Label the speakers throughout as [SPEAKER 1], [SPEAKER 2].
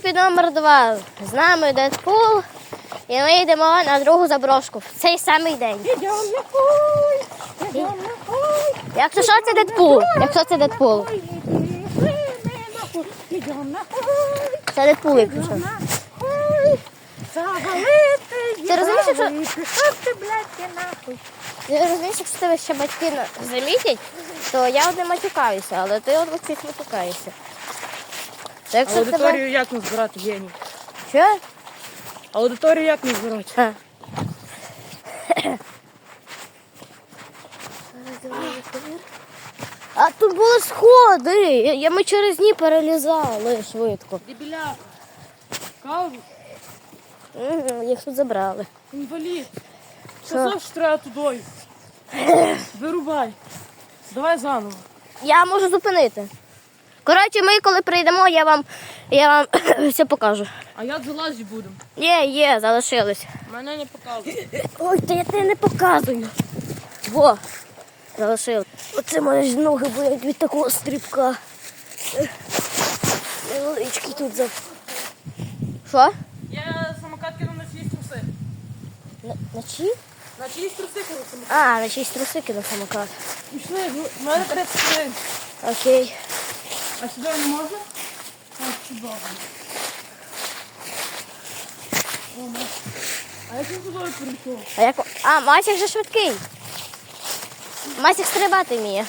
[SPEAKER 1] під номер 2. З нами Дедпул. І ми йдемо на другу заброшку в цей самий день.
[SPEAKER 2] Ідем на хуй, ідем на хуй.
[SPEAKER 1] Якщо що, це Дедпул. Якщо це Дедпул.
[SPEAKER 2] На
[SPEAKER 1] Це Дедпул, якщо що.
[SPEAKER 2] Завалити,
[SPEAKER 1] Ти розумієш,
[SPEAKER 2] Що ти, блядь, ти нахуй?
[SPEAKER 1] Ти розумієш, якщо тебе ще батьки замітять, то я от не матюкаюся, але ти от всіх матюкаєшся. Якщо тебе...
[SPEAKER 3] Аудиторію як не збирати геній?
[SPEAKER 1] Що?
[SPEAKER 3] Аудиторію як не збирати?
[SPEAKER 1] А. А тут були сходи. Я- Ми через них перелізали швидко.
[SPEAKER 3] Дебіляк. Кажу,
[SPEAKER 1] Мгм, Їх тут забрали.
[SPEAKER 3] інвалід.
[SPEAKER 1] Що?
[SPEAKER 3] Сказав, що треба тудою. Вирубай. Давай заново.
[SPEAKER 1] Я можу зупинити. Коротше, ми коли прийдемо, я вам, я вам все покажу.
[SPEAKER 3] А як залазити будемо?
[SPEAKER 1] Є, є, залишились.
[SPEAKER 3] Мене не показує.
[SPEAKER 1] Ой, та я тебе не показую. Во, залишили. Оце мене ж ноги болять від такого стрибка. Невеличкий тут за. Що?
[SPEAKER 3] Я самокат кинув на чиїсь труси.
[SPEAKER 1] На, на чиї?
[SPEAKER 3] На чиїсь труси кинув самокат.
[SPEAKER 1] А, на чиїсь труси кинув самокат.
[SPEAKER 3] Пішли, ну, в мене 30 хвилин.
[SPEAKER 1] Окей.
[SPEAKER 3] А сюди не можна? А, сюди. Ого. А як він туди прийшов?
[SPEAKER 1] А як. А, Масік же швидкий. Масік стрибати вміє.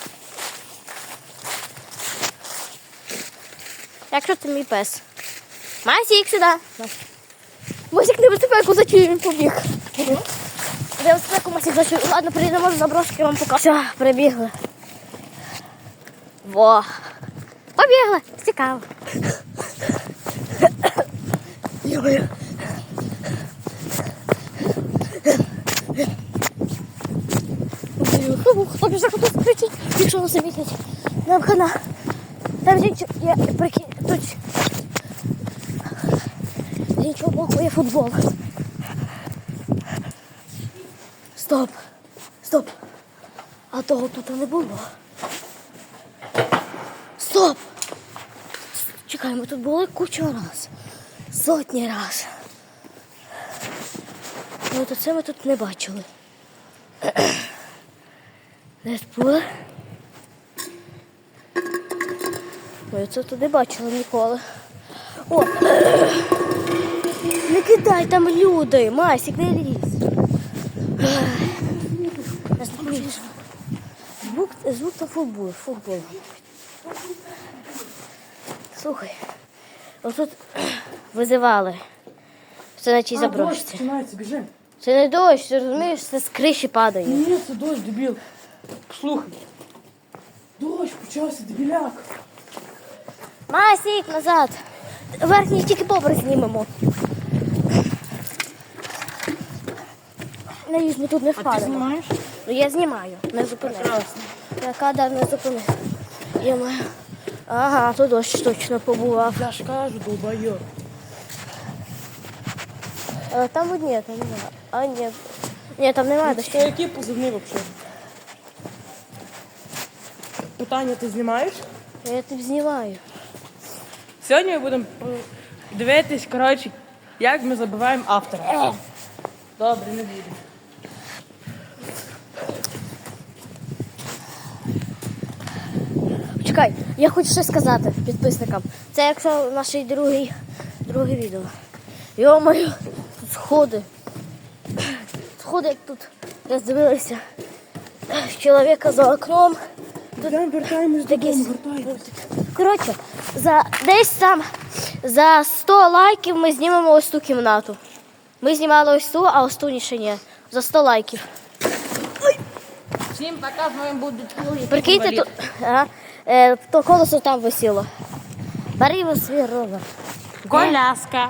[SPEAKER 1] Якщо це мій пес. Масік сюди. Масік не небезпеку зачує, він побіг. Небезпеку Масік зачує. Ладно, прийдемо заброшки, я вам покажу. Все, прибігли. Во. Побігли. Цікаво. Йо-йо. Ух, Хто біжа, хто кричить, якщо не замітять. Нам хана. Там жінчу, я прикинь, тут з іншого боку є футбол. Стоп. Стоп. А того тут не було. Стоп. Чекай, ми тут були кучу раз. Сотні раз. Ну, то це ми тут не бачили. Десь були? Ой, це тут не бачила ніколи. О! Не кидай там люди! Масік, не лізь. Звук, звук та футбол, футбол. Слухай, отут визивали. Це на чій заброшці.
[SPEAKER 3] починається, біжи.
[SPEAKER 1] Це не дощ, ти розумієш, це з криші падає.
[SPEAKER 3] Ні, це дощ, дебіл. Слухай. Дощ почався, дебіляк.
[SPEAKER 1] Масік назад. Верхній тільки поверх знімемо. Надіюсь, ми тут не
[SPEAKER 3] А ти
[SPEAKER 1] впадемо.
[SPEAKER 3] знімаєш?
[SPEAKER 1] Ну я знімаю, не зупини. Я кадр не зупини. Я маю. Ага, тут дощ точно побував.
[SPEAKER 3] Я ж кажу, долбайор.
[SPEAKER 1] А, там от ні, там немає. А ні. Ні, там немає дощу.
[SPEAKER 3] Що який позивний взагалі? Питання ти знімаєш?
[SPEAKER 1] Я тебе знімаю.
[SPEAKER 3] Сьогодні ми будемо е, дивитись, коротше, як ми забиваємо автора. Добре, не буде.
[SPEAKER 1] Чекай, я хочу щось сказати підписникам. Це якщо наше другий, друге відео. Йо-моє, тут сходи. Сходи, як тут роздивилися чоловіка за окном.
[SPEAKER 3] Йдемо, вертаємось
[SPEAKER 1] Такі... Коротше, за десь там за 100 лайків ми знімемо ось ту кімнату. Ми знімали ось ту, а ось ту ні ще ні. За 100 лайків.
[SPEAKER 3] Всім пока, з вами буде
[SPEAKER 1] Прикиньте, то, ага, е, то колесо там висіло. Бери його свій ровер.
[SPEAKER 3] Коляска.